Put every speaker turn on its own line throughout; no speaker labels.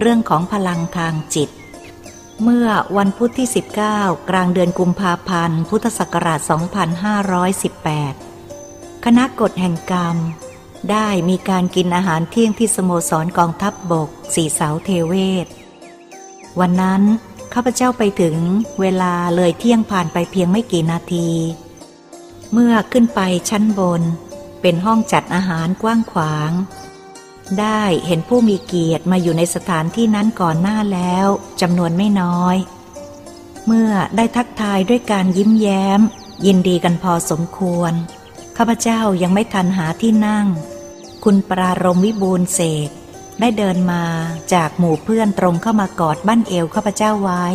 เรื่องของพลังทางจิต เมื่อวันพุธที่ 19 กลางเดือนกุมภาพันธ์ พุทธศักราช 2518 คณะกฎแห่งกรรม ได้มีการกินอาหารเที่ยงที่สโมสรกองทัพบบก สีเสาเทเวศ วันนั้นข้าพเจ้าไปถึงเวลาเลยเที่ยงผ่านไปเพียงไม่กี่นาที เมื่อขึ้นไปชั้นบน เป็นห้องจัดอาหารกว้างขวาง ได้เห็นผู้มีเกียรติมาอยู่ในสถานที่นั้นก่อนหน้าแล้วจำนวนไม่น้อย เมื่อได้ทักทายด้วยการยิ้มแย้ม ยินดีกันพอสมควร ข้าพเจ้ายังไม่ทันหาที่นั่ง คุณปรารมวิบูลเสกได้เดินมาจากหมู่เพื่อนตรงเข้ามากอดบ้านเอวข้าพเจ้าไว้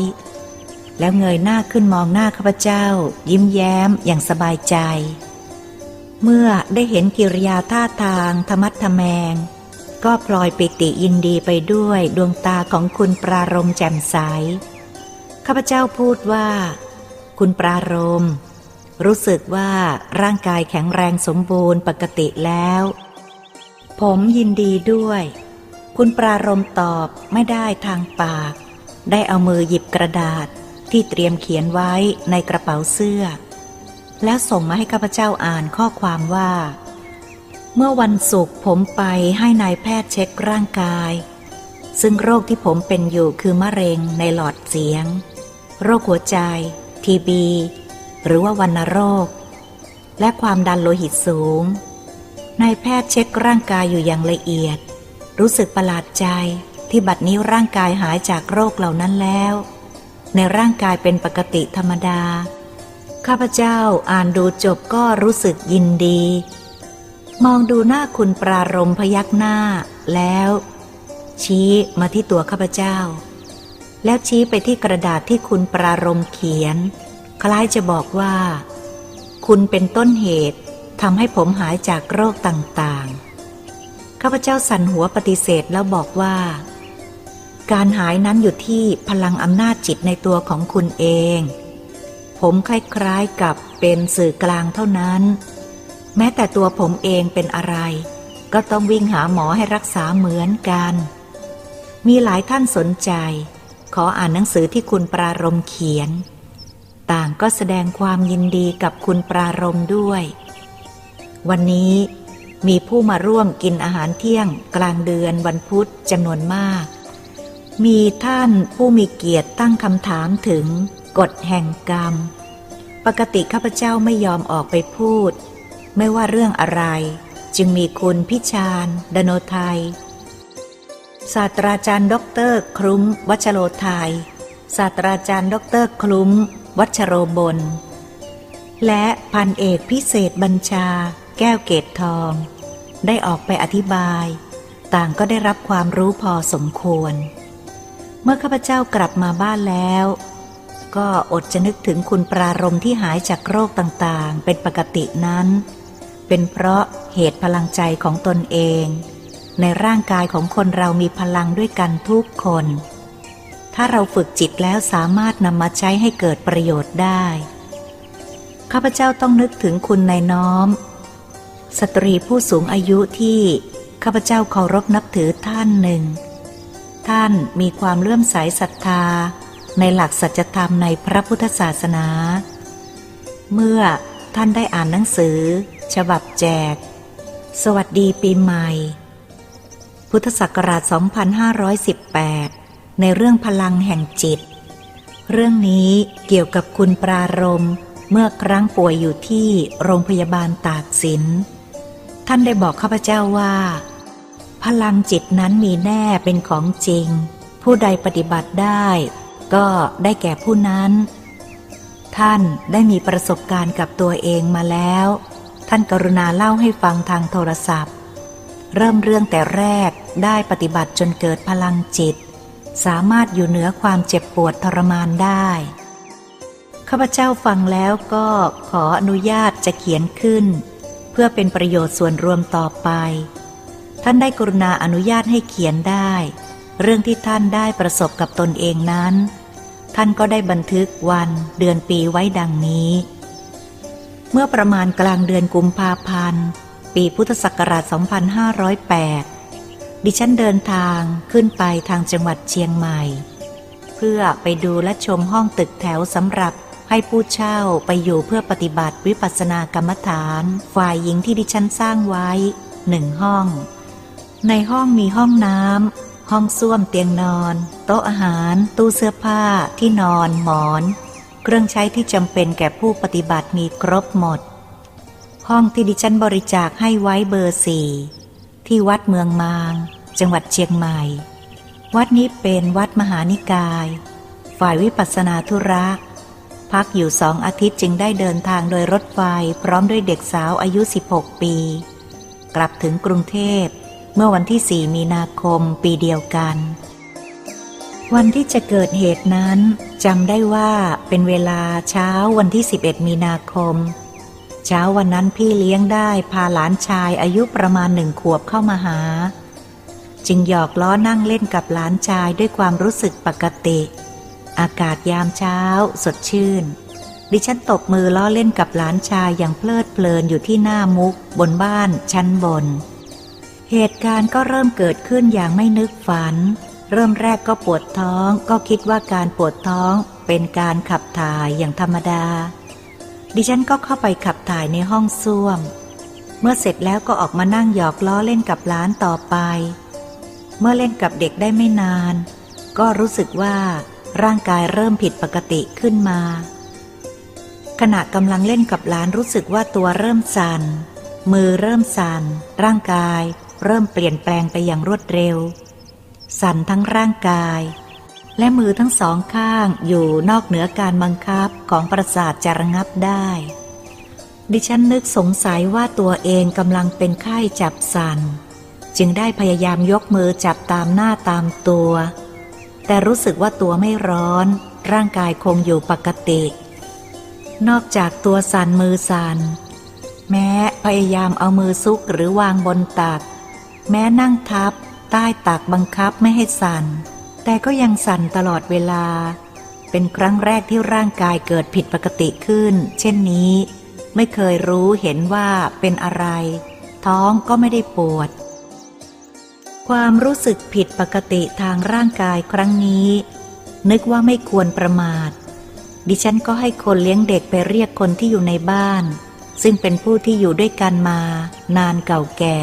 แล้วเงยหน้าขึ้นมองหน้าข้าพเจ้า ยิ้มแย้มอย่างสบายใจ เมื่อได้เห็นกิริยาท่าทางธรรมัดทแมง ก็พลอยปิติยินดีไปด้วยดวงตาของคุณปรารมแจ่มใส ข้าพเจ้าพูดว่า คุณปรารม รู้สึกว่าร่างกายแข็งแรงสมบูรณ์ปกติแล้ว ผมยินดีด้วย คุณปรารมตอบไม่ได้ทางปาก ได้เอามือหยิบกระดาษที่เตรียมเขียนไว้ในกระเป๋าเสื้อ แล้วส่งมาให้ข้าพเจ้าอ่านข้อความว่า เมื่อวันศุกร์ผมไปให้นายแพทย์เช็คร่างกาย ซึ่งโรคที่ผมเป็นอยู่คือมะเร็งในหลอดเสียง โรคหัวใจ ทีบี หรือว่าวัณโรค และความดันโลหิตสูง นายแพทย์เช็คร่างกายอยู่อย่างละเอียด รู้สึกประหลาดใจที่บัดนี้ร่างกายหายจากโรคเหล่านั้นแล้ว ในร่างกายเป็นปกติธรรมดา ข้าพเจ้าอ่านดูจบก็รู้สึกยินดี มองดูหน้าคุณปรารมพยักหน้าแล้ว ชี้มาที่ตัวข้าพเจ้า แล้วชี้ไปที่กระดาษที่คุณปรารมเขียน คล้ายจะบอกว่า คุณเป็นต้นเหตุทำให้ผมหายจากโรคต่างๆ ข้าพเจ้าสั่นหัวปฏิเสธแล้วบอกว่า การหายนั้นอยู่ที่พลังอำนาจจิตในตัวของคุณเอง ผมคล้ายๆกับเป็นสื่อกลางเท่านั้น แม้แต่ตัวผมเองเป็นอะไร ก็ต้องวิ่งหาหมอให้รักษาเหมือนกัน มีหลายท่านสนใจ ขออ่านหนังสือที่คุณปรารมเขียน ต่างก็แสดงความยินดีกับคุณปรารมด้วย วันนี้มีผู้มาร่วมกินอาหารเที่ยงกลางเดือนวันพุธจำนวนมาก มีท่านผู้มีเกียรติตั้งคำถามถึงกฎแห่งกรรม ปกติข้าพเจ้าไม่ยอมออกไปพูด ไม่ว่าเรื่องอะไร จึงมีคุณพิชาญดโนไทย ศาสตราจารย์ด็อกเตอร์คลุ้มวัชโรไทย ศาสตราจารย์ด็อกเตอร์คลุ้ม วัชโรบล และพันเอกพิเศษบัญชา แก้วเกตทอง ได้ออกไปอธิบาย ต่างก็ได้รับความรู้พอสมควร เมื่อข้าพเจ้ากลับมาบ้านแล้วก็อดจะนึกถึงคุณปรารมที่หายจากโรคต่างๆ เป็นปกตินั้น เป็นเพราะเหตุพลังใจของตนเอง ในร่างกายของคนเรามีพลังด้วยกันทุกคน ถ้าเราฝึกจิตแล้วสามารถนำมาใช้ให้เกิดประโยชน์ได้ ข้าพเจ้าต้องนึกถึงคุณนายน้อม สตรีผู้สูงอายุที่ข้าพเจ้าเคารพนับถือท่านหนึ่ง ท่านมีความเลื่อมใสศรัทธา ในหลักสัจธรรมในพระพุทธศาสนา เมื่อท่านได้อ่านหนังสือ ฉบับแจก สวัสดีปีใหม่ พุทธศักราช 2518 ในเรื่องพลังแห่งจิต เรื่องนี้เกี่ยวกับคุณปรารมเมื่อครั้งป่วยอยู่ที่โรงพยาบาลตากสิน ท่านได้บอกข้าพเจ้าว่า พลังจิตนั้นมีแน่เป็นของจริง ผู้ใดปฏิบัติได้ ก็ได้แก่ผู้นั้น ท่านได้มีประสบการณ์กับตัวเองมาแล้ว ท่านกรุณาเล่าให้ฟังทางโทรศัพท์ เริ่มเรื่องแต่แรกได้ปฏิบัติจนเกิดพลังจิต สามารถอยู่เหนือความเจ็บปวดทรมานได้ข้าพเจ้าฟังแล้วก็ขออนุญาตจะเขียนขึ้น เพื่อเป็นประโยชน์ส่วนรวมต่อไป ท่านได้กรุณาอนุญาตให้เขียนได้ เรื่องที่ท่านได้ประสบกับตนเองนั้น ท่านก็ได้บันทึกวันเดือนปีไว้ดังนี้ เมื่อประมาณกลางเดือนกุมภาพันธ์ ปีพุทธศักราช 2508 ดิฉันเดินทางขึ้นไปทางจังหวัดเชียงใหม่ เพื่อไปดูและชมห้องตึกแถวสำหรับให้ผู้เช่าไปอยู่เพื่อปฏิบัติวิปัสสนากรรมฐาน ฝ่ายหญิงที่ดิฉันสร้างไว้หนึ่งห้อง ในห้องมีห้องน้ำห้องส้วมเตียงนอน โต๊ะอาหาร ตู้เสื้อผ้าที่นอน หมอน เครื่องใช้ที่จำเป็นแก่ผู้ปฏิบัติมีครบหมด ห้องที่ดิฉันบริจาคให้ไว้เบอร์สี่ที่วัดเมืองมาง จังหวัดเชียงใหม่ วัดนี้เป็นวัดมหานิกาย ฝ่ายวิปัสสนาธุระ พักอยู่สองอาทิตย์จึงได้เดินทางโดยรถไฟพร้อมด้วยเด็กสาวอายุ 16 ปี กลับถึงกรุงเทพเมื่อวันที่ 4 มีนาคมปีเดียวกัน วันที่จะเกิดเหตุนั้น จำได้ว่าเป็นเวลาเช้าวันที่ 11 มีนาคม เช้าวันนั้นพี่เลี้ยงได้พาหลานชายอายุประมาณหนึ่งขวบเข้ามาหา จึงหยอกล้อนั่งเล่นกับหลานชายด้วยความรู้สึกปกติ อากาศยามเช้า สดชื่น ดิฉันตบมือล้อเล่นกับหลานชายอย่างเพลิดเพลินอยู่ที่หน้ามุก บนบ้านชั้นบน เหตุการณ์ก็เริ่มเกิดขึ้นอย่างไม่นึกฝัน เริ่มแรกก็ปวดท้องก็คิดว่าการปวดท้องเป็นการขับถ่ายอย่างธรรมดา ดิฉันก็เข้าไปขับถ่ายในห้องส้วม เมื่อเสร็จแล้วก็ออกมานั่งหยอกล้อเล่นกับหลานต่อไป เมื่อเล่นกับเด็กได้ไม่นาน ก็รู้สึกว่าร่างกายเริ่มผิดปกติขึ้นมา ขณะกำลังเล่นกับหลานรู้สึกว่าตัวเริ่มสัน่นมือเริ่มสัน่นร่างกายเริ่มเปลี่ยนแปลงไปอย่างรวดเร็ว สั่นทั้งร่างกาย และมือทั้งสองข้างอยู่นอกเหนือการบังคับของประสาทจะระงับได้ ดิฉันนึกสงสัยว่าตัวเองกำลังเป็นไข้จับสัน่น จึงได้พยายามยกมือจับตามหน้าตามตัว แต่รู้สึกว่าตัวไม่ร้อน ร่างกายคงอยู่ปกติ นอกจากตัวสั่นมือสัน่นแม้พยายามเอามือซุกหรือวางบนตัก แม้นั่งทับ ใต้ตักบังคับไม่ให้สั่น แต่ก็ยังสั่นตลอดเวลา เป็นครั้งแรกที่ร่างกายเกิดผิดปกติขึ้น เช่นนี้ ไม่เคยรู้เห็นว่าเป็นอะไร ท้องก็ไม่ได้ปวด ความรู้สึกผิดปกติทางร่างกายครั้งนี้ นึกว่าไม่ควรประมาท ดิฉันก็ให้คนเลี้ยงเด็กไปเรียกคนที่อยู่ในบ้าน ซึ่งเป็นผู้ที่อยู่ด้วยกันมา นานเก่าแก่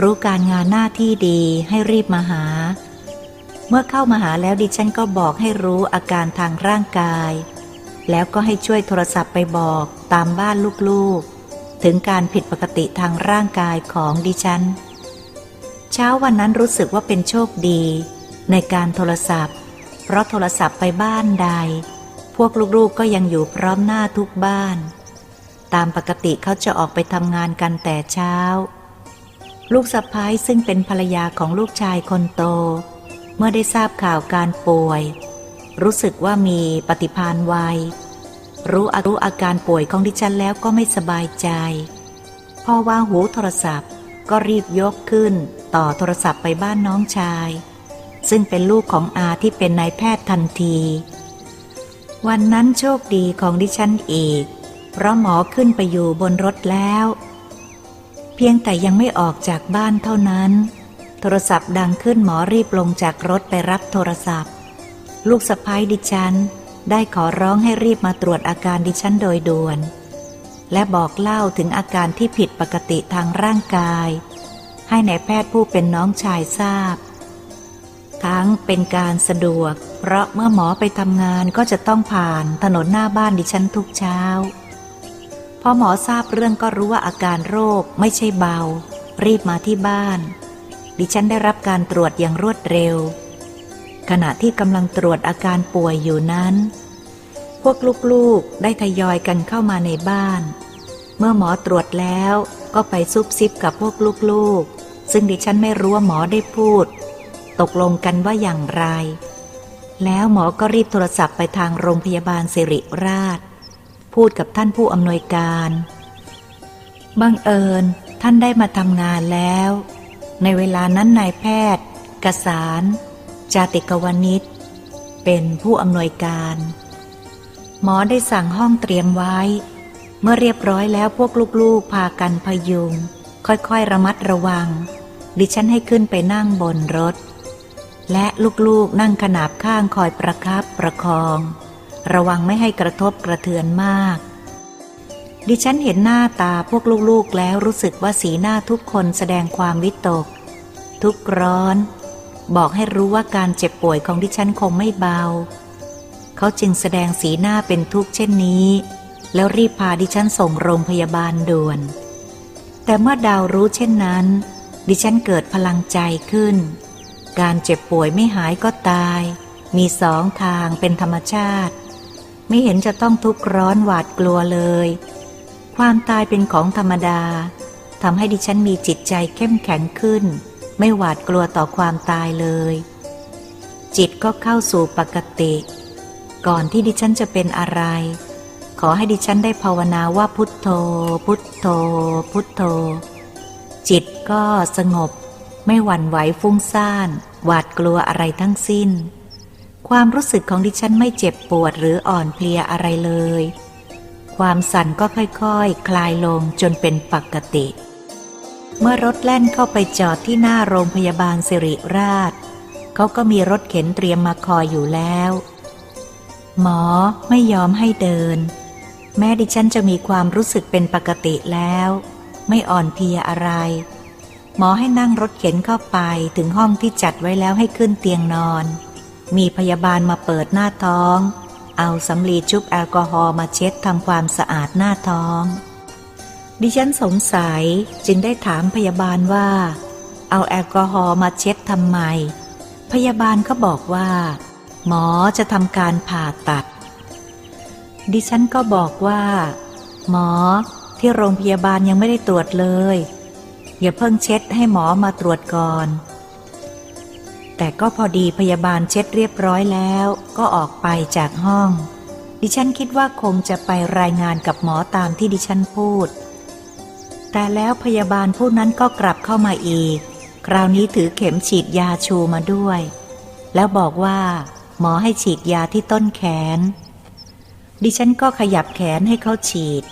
รู้การงานหน้าที่ดีให้รีบมาหา เมื่อเข้ามาหาแล้วดิฉันก็บอกให้รู้อาการทางร่างกาย แล้วก็ให้ช่วยโทรศัพท์ไปบอกตามบ้านลูกๆ ถึงการผิดปกติทางร่างกายของดิฉัน เช้าวันนั้นรู้สึกว่าเป็นโชคดี ในการโทรศัพท์ เพราะโทรศัพท์ไปบ้านใด พวกลูกๆก็ยังอยู่พร้อมหน้าทุกบ้าน ตามปกติเขาจะออกไปทำงานกันแต่เช้า ลูกสะพ้ายซึ่งเป็นภรรยาของลูกชายคนโต เมื่อได้ทราบข่าวการป่วย รู้สึกว่ามีปฏิพานวัยรู้อารู้อาการป่วยของดิฉันแล้วก็ไม่สบายใจพอวางหูโทรศัพท์ก็รีบยกขึ้น ต่อโทรศัพท์ไปบ้านน้องชาย ซึ่งเป็นลูกของอาที่เป็นนายแพทย์ทันที วันนั้นโชคดีของดิฉันอีก เพราะหมอขึ้นไปอยู่บนรถแล้ว เพียงแต่ยังไม่ออกจากบ้านเท่านั้น โทรศัพท์ดังขึ้นหมอรีบลงจากรถไปรับโทรศัพท์ ลูกสะพ้ายดิฉัน ได้ขอร้องให้รีบมาตรวจอาการดิฉันโดยด่วน และบอกเล่าถึงอาการที่ผิดปกติทางร่างกาย ให้ในายแพทย์ผู้เป็นน้องชายทราบ ทั้งเป็นการสะดวก เพราะเมื่อหมอไปทำงานก็จะต้องผ่านถนนหน้าบ้านดิฉันทุกเช้า พอหมอทราบเรื่องก็รู้ว่าอาการโรคไม่ใช่เบา รีบมาที่บ้าน ดิฉันได้รับการตรวจอย่างรวดเร็ว ขณะที่กำลังตรวจอาการป่วยอยู่นั้น พวกลูกๆได้ทยอยกันเข้ามาในบ้าน เมื่อหมอตรวจแล้วก็ไปซุบซิบกับพวกลูกๆ ซึ่งดิฉันไม่รู้ว่าหมอได้พูด ตกลงกันว่าอย่างไร แล้วหมอก็รีบโทรศัพท์ไปทางโรงพยาบาลสิริราช พูดกับท่านผู้อำนวยการ บังเอิญท่านได้มาทำงานแล้ว ในเวลานั้นนายแพทย์กษาร จาติกวนิชเป็นผู้อำนวยการ หมอได้สั่งห้องเตรียมไว้ เมื่อเรียบร้อยแล้วพวกลูกๆพากันพยุง ค่อยๆระมัดระวัง ดิฉันให้ขึ้นไปนั่งบนรถ และลูกๆนั่งขนาบข้างคอยประครับประคอง ระวังไม่ให้กระทบกระเทือนมาก ดิฉันเห็นหน้าตาพวกลูกๆแล้วรู้สึกว่าสีหน้าทุกคนแสดงความวิตก ทุกร้อน บอกให้รู้ว่าการเจ็บป่วยของดิฉันคงไม่เบา เขาจึงแสดงสีหน้าเป็นทุกข์เช่นนี้ แล้วรีบพาดิฉันส่งโรงพยาบาลด่วน แต่เมื่อดาวรู้เช่นนั้น ดิฉันเกิดพลังใจขึ้น การเจ็บป่วยไม่หายก็ตาย มีสองทางเป็นธรรมชาติ ไม่เห็นจะต้องทุกข์ร้อนหวาดกลัวเลย ความตายเป็นของธรรมดาทำให้ดิฉันมีจิตใจเข้มแข็งขึ้น ไม่หวาดกลัวต่อความตายเลย จิตก็เข้าสู่ปกติ ก่อนที่ดิฉันจะเป็นอะไร ขอให้ดิฉันได้ภาวนาว่าพุทโธ พุทโธ พุทโธ จิตก็สงบ ไม่หวั่นไหวฟุ้งซ่าน หวาดกลัวอะไรทั้งสิ้น ความรู้สึกของดิฉันไม่เจ็บปวดหรืออ่อนเพลียอะไรเลย ความสั่นก็ค่อยๆคคลายลงจนเป็นปกติ เมื่อรถแล่นเข้าไปจอดที่หน้าโรงพยาบาลสิริราช เขาก็มีรถเข็นเตรียมมาคอยอยู่แล้ว หมอไม่ยอมให้เดิน แม้ดิฉันจะมีความรู้สึกเป็นปกติแล้ว ไม่อ่อนเพลียอะไร หมอให้นั่งรถเข็นเข้าไปถึงห้องที่จัดไว้แล้วให้ขึ้นเตียงนอน มีพยาบาลมาเปิดหน้าท้อง เอาสำลีชุบแอลกอฮอล์มาเช็ดทำความสะอาดหน้าท้อง ดิฉันสงสัยจึงได้ถามพยาบาลว่า เอาแอลกอฮอล์มาเช็ดทำไม พยาบาลก็บอกว่า หมอจะทำการผ่าตัด ดิฉันก็บอกว่า หมอที่โรงพยาบาลยังไม่ได้ตรวจเลย อย่าเพิ่งเช็ดให้หมอมาตรวจก่อน แต่ก็พอดีพยาบาลเช็ดเรียบร้อยแล้ว ก็ออกไปจากห้อง ดิฉันคิดว่าคงจะไปรายงานกับหมอตามที่ดิฉันพูด แต่แล้วพยาบาลผู้นั้นก็กลับเข้ามาอีก คราวนี้ถือเข็มฉีดยาชูมาด้วย แล้วบอกว่า หมอให้ฉีดยาที่ต้นแขน ดิฉันก็ขยับแขนให้เขาฉีด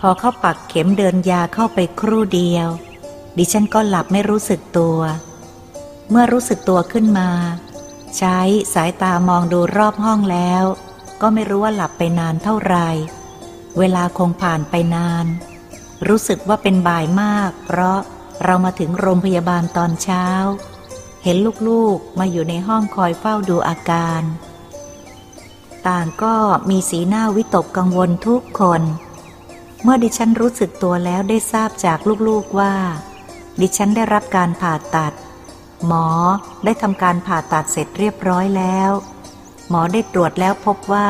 พอเขาปักเข็มเดินยาเข้าไปครู่เดียว ดิฉันก็หลับไม่รู้สึกตัวเเมื่อรู้สึกตัวขึ้นมา ใช้สายตามองดูรอบห้องแล้ว ก็ไม่รู้ว่าหลับไปนานเท่าไหร่เวลาคงผ่านไปนาน รู้สึกว่าเป็นบ่ายมาก เพราะเรามาถึงโรงพยาบาลตอนเช้า เห็นลูกๆมาอยู่ในห้องคอยเฝ้าดูอาการ ต่างก็มีสีหน้าวิตกกังวลทุกคน เมื่อดิฉันรู้สึกตัวแล้วได้ทราบจากลูกๆว่า ดิฉันได้รับการผ่าตัด หมอได้ทำการผ่าตัดเสร็จเรียบร้อยแล้ว หมอได้ตรวจแล้วพบว่า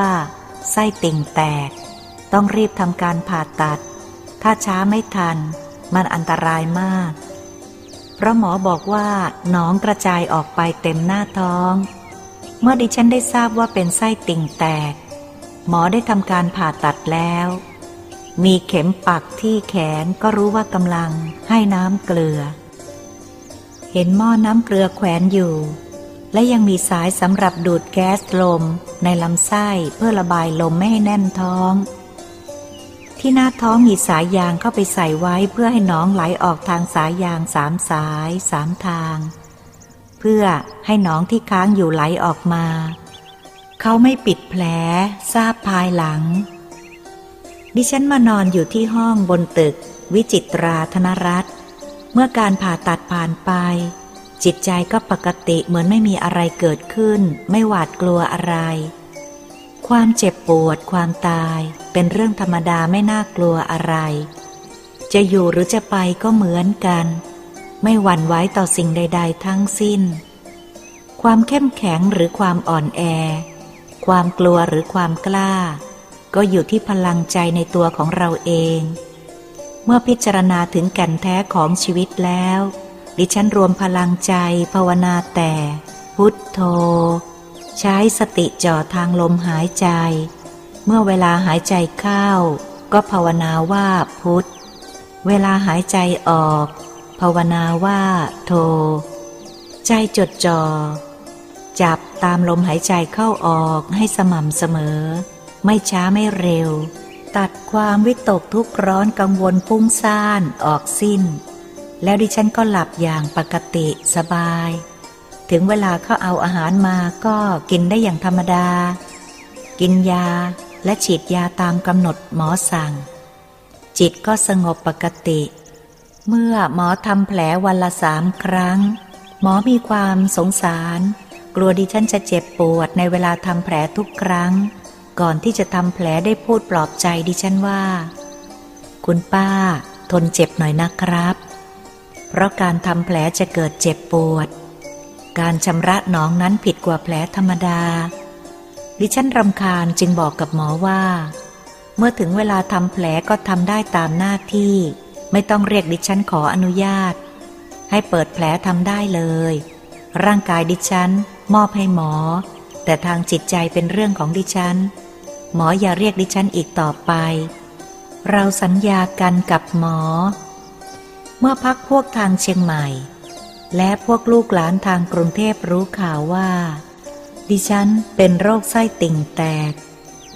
ไส้ติ่งแตก ต้องรีบทำการผ่าตัด ถ้าช้าไม่ทัน มันอันตรายมาก เพราะหมอบอกว่าหนองกระจายออกไปเต็มหน้าท้อง เมื่อดิฉันได้ทราบว่าเป็นไส้ติ่งแตก หมอได้ทำการผ่าตัดแล้ว มีเข็มปักที่แขนก็รู้ว่ากำลังให้น้ำเกลือ เห็นหม้อน้ำเกลือแขวนอยู่ และยังมีสายสำหรับดูดแก๊สลมในลำไส้เพื่อระบายลมไม่ให้แน่นท้อง ที่หน้าท้องมีสายยางเข้าไปใส่ไว้เพื่อให้น้องไหลออกทางสายยางสามสายสามทาง เพื่อให้น้องที่ค้างอยู่ไหลออกมา เขาไม่ปิดแผลทราบภายหลัง ดิฉันมานอนอยู่ที่ห้องบนตึก วิจิตราธนรัตน์ เมื่อการผ่าตัดผ่านไป จิตใจก็ปกติเหมือนไม่มีอะไรเกิดขึ้น ไม่หวาดกลัวอะไร ความเจ็บปวด ความตายเป็นเรื่องธรรมดาไม่น่ากลัวอะไร จะอยู่หรือจะไปก็เหมือนกัน ไม่หวั่นไหวต่อสิ่งใด ๆ ทั้งสิ้น ความเข้มแข็งหรือความอ่อนแอ ความกลัวหรือความกล้า ก็อยู่ที่พลังใจในตัวของเราเอง มื่อพิจารณาถึงแก่นแท้ของชีวิตแล้ว ดิฉันรวมพลังใจภาวนาแต่ พุทโธ ใช้สติจ่อทางลมหายใจ เมื่อเวลาหายใจเข้า ก็ภาวนาว่าพุทธเวลาหายใจออก ภาวนาว่า โท ใจจดจ่อจับตามลมหายใจเข้าออกให้สม่ำเสมอ ไม่ช้าไม่เร็ว ตัดความวิตกทุกขร้อนกังวลฟุ้งซ่านออกสิ้น แล้วดิฉันก็หลับอย่างปกติสบาย ถึงเวลาเขาเอาอาหารมาก็กินได้อย่างธรรมดา กินยาและฉีดยาตามกำหนดหมอสั่ง จิตก็สงบปกติ เมื่อหมอทำแผลวันละสามครั้ง หมอมีความสงสาร กลัวดิฉันจะเจ็บปวดในเวลาทำแผลทุกครั้ง ก่อนที่จะทำแผลได้พูดปลอบใจดิฉันว่า คุณป้า ทนเจ็บหน่อยนะครับ เพราะการทำแผลจะเกิดเจ็บปวด การชำระหนองนั้นผิดกว่าแผลธรรมดา ดิฉันรำคาญจึงบอกกับหมอว่า เมื่อถึงเวลาทำแผลก็ทำได้ตามหน้าที่ ไม่ต้องเรียกดิฉันขออนุญาต ให้เปิดแผลทำได้เลย ร่างกายดิฉัน มอบให้หมอแต่ทางจิตใจเป็นเรื่องของดิฉัน หมออย่าเรียกดิฉันอีกต่อไป เราสัญญากันกับหมอ เมื่อพักพวกทางเชียงใหม่ และพวกลูกหลานทางกรุงเทพรู้ข่าวว่า ดิฉันเป็นโรคไส้ติ่งแตก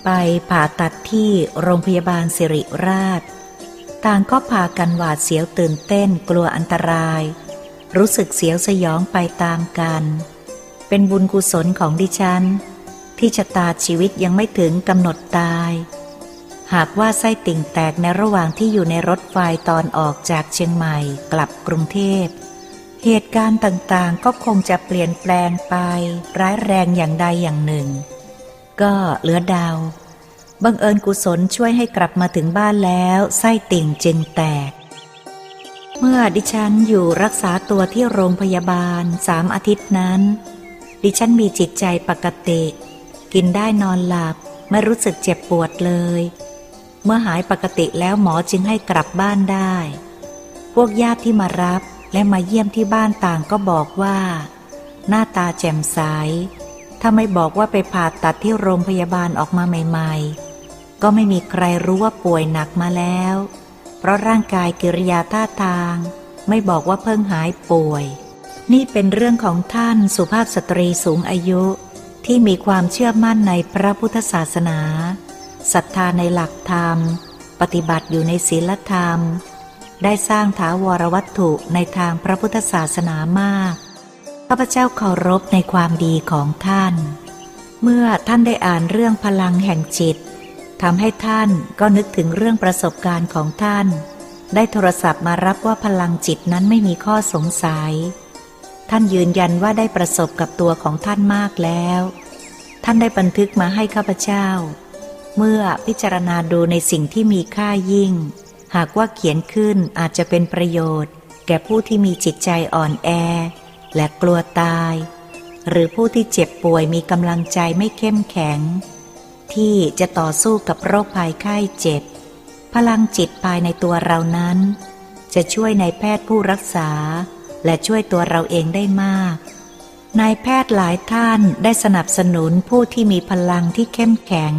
ไปผ่าตัดที่โรงพยาบาลสิริราช ต่างก็พากันหวาดเสียวตื่นเต้นกลัวอันตราย รู้สึกเสียวสยองไปตามกัน เป็นบุญกุศลของดิฉัน ที่ชะตาชีวิตยังไม่ถึงกำหนดตาย หากว่าไส้ติ่งแตกในระหว่างที่อยู่ในรถไฟตอนออกจากเชียงใหม่กลับกรุงเทพ เหตุการณ์ต่างๆก็คงจะเปลี่ยนแปลงไป ร้ายแรงอย่างใดอย่างหนึ่ง ก็เหลือดาวบังเอิญกุศลช่วยให้กลับมาถึงบ้านแล้วไส้ติ่งจึงแตก เมื่อดิฉันอยู่รักษาตัวที่โรงพยาบาลสามอาทิตย์นั้น ดิฉันมีจิตใจปกติ กินได้นอนหลับ ไม่รู้สึกเจ็บปวดเลย เมื่อหายปกติแล้วหมอจึงให้กลับบ้านได้ พวกญาติที่มารับและมาเยี่ยมที่บ้านต่างก็บอกว่า หน้าตาแจ่มใส ถ้าไม่บอกว่าไปผ่าตัดที่โรงพยาบาลออกมาใหม่ๆ ก็ไม่มีใครรู้ว่าป่วยหนักมาแล้ว เพราะร่างกายกิริยาท่าทาง ไม่บอกว่าเพิ่งหายป่วย นี่เป็นเรื่องของท่านสุภาพสตรีสูงอายุ ที่มีความเชื่อมั่นในพระพุทธศาสนาศรัทธาในหลักธรรม ปฏิบัติอยู่ในศีลธรรม ได้สร้างถาวรวัตถุในทางพระพุทธศาสนามากข้าพเจ้าเคารพในความดีของท่าน เมื่อท่านได้อ่านเรื่องพลังแห่งจิตทำให้ท่านก็นึกถึงเรื่องประสบการณ์ของท่าน ได้โทรศัพท์มารับว่าพลังจิตนั้นไม่มีข้อสงสัย ท่านยืนยันว่าได้ประสบกับตัวของท่านมากแล้ว ท่านได้บันทึกมาให้ข้าพเจ้า เมื่อพิจารณาดูในสิ่งที่มีค่ายิ่ง หากว่าเขียนขึ้นอาจจะเป็นประโยชน์ แก่ผู้ที่มีจิตใจอ่อนแอ และกลัวตาย หรือผู้ที่เจ็บป่วยมีกำลังใจไม่เข้มแข็ง ที่จะต่อสู้กับโรคภัยไข้เจ็บ พลังจิตภายในตัวเรานั้น จะช่วยในแพทย์ผู้รักษา และช่วยตัวเราเองได้มาก นายแพทย์หลายท่านได้สนับสนุนผู้ที่มีพลังที่เข้มแข็ง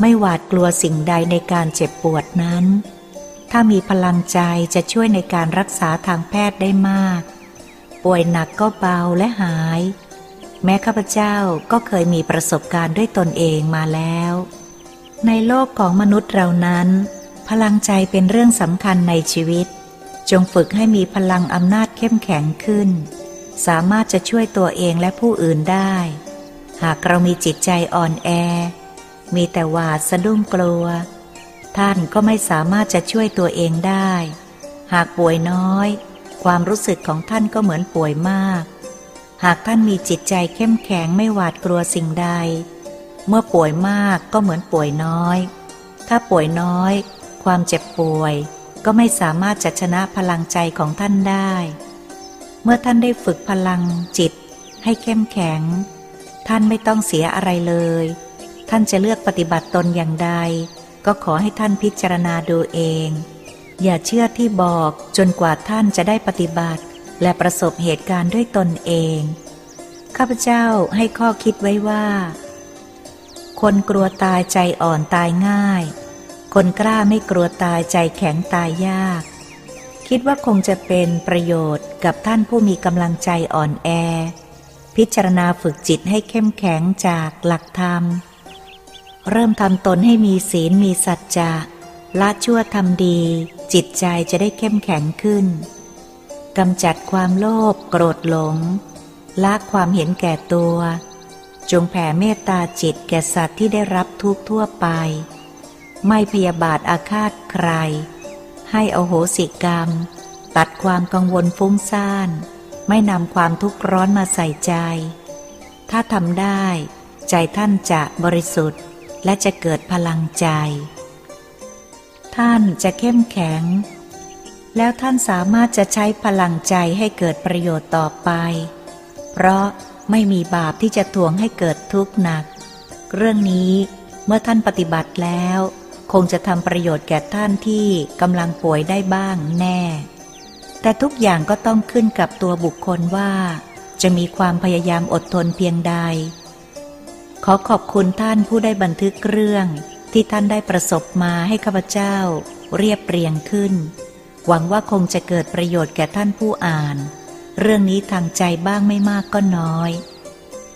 ไม่หวาดกลัวสิ่งใดในการเจ็บปวดนั้น ถ้ามีพลังใจจะช่วยในการรักษาทางแพทย์ได้มาก ป่วยหนักก็เบาและหาย แม้ข้าพเจ้าก็เคยมีประสบการณ์ด้วยตนเองมาแล้ว ในโลกของมนุษย์เรานั้น พลังใจเป็นเรื่องสำคัญในชีวิต จงฝึกให้มีพลังอำนาจเข้มแข็งขึ้น สามารถจะช่วยตัวเองและผู้อื่นได้ หากเรามีจิตใจอ่อนแอ มีแต่หวาดสะดุ้งกลัว ท่านก็ไม่สามารถจะช่วยตัวเองได้ หากป่วยน้อย ความรู้สึกของท่านก็เหมือนป่วยมาก หากท่านมีจิตใจเข้มแข็งไม่หวาดกลัวสิ่งใด เมื่อป่วยมากก็เหมือนป่วยน้อย ถ้าป่วยน้อย ความเจ็บป่วย ก็ไม่สามารถจะชนะพลังใจของท่านได้ เมื่อท่านได้ฝึกพลังจิต ให้เข้มแข็ง ท่านไม่ต้องเสียอะไรเลย ท่านจะเลือกปฏิบัติตนอย่างใด ก็ขอให้ท่านพิจารณาดูเอง อย่าเชื่อที่บอกจนกว่าท่านจะได้ปฏิบัติ และประสบเหตุการณ์ด้วยตนเอง ข้าพเจ้าให้ข้อคิดไว้ว่า คนกลัวตายใจอ่อนตายง่าย คนกล้าไม่กลัวตายใจแข็งตายยาก คิดว่าคงจะเป็นประโยชน์กับท่านผู้มีกำลังใจอ่อนแอ พิจารณาฝึกจิตให้เข้มแข็งจากหลักธรรม เริ่มทำตนให้มีศีลมีสัจจะละชั่วทำดี จิตใจจะได้เข้มแข็งขึ้นกำจัดความโลภโกรธหลงละความเห็นแก่ตัว จงแผ่เมตตาจิตแก่สัตว์ที่ได้รับทุกข์ทั่วไป ไม่พยาบาทอาฆาตใคร ให้อโหสิกรรม ตัดความกังวลฟุ้งซ่าน ไม่นำความทุกข์ร้อนมาใส่ใจ ถ้าทำได้ ใจท่านจะบริสุทธิ์ และจะเกิดพลังใจ ท่านจะเข้มแข็ง แล้วท่านสามารถจะใช้พลังใจให้เกิดประโยชน์ต่อไป เพราะไม่มีบาปที่จะทวงให้เกิดทุกข์หนัก เรื่องนี้เมื่อท่านปฏิบัติแล้ว คงจะทำประโยชน์แก่ท่านที่กำลังป่วยได้บ้างแน่ แต่ทุกอย่างก็ต้องขึ้นกับตัวบุคคลว่า จะมีความพยายามอดทนเพียงใด ขอขอบคุณท่านผู้ได้บันทึกเรื่องที่ท่านได้ประสบมาให้ข้าพเจ้า เรียบเรียงขึ้น หวังว่าคงจะเกิดประโยชน์แก่ท่านผู้อ่าน เรื่องนี้ทางใจบ้างไม่มากก็น้อย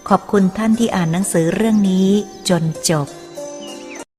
ขอบคุณท่านที่อ่านหนังสือเรื่องนี้จนจบ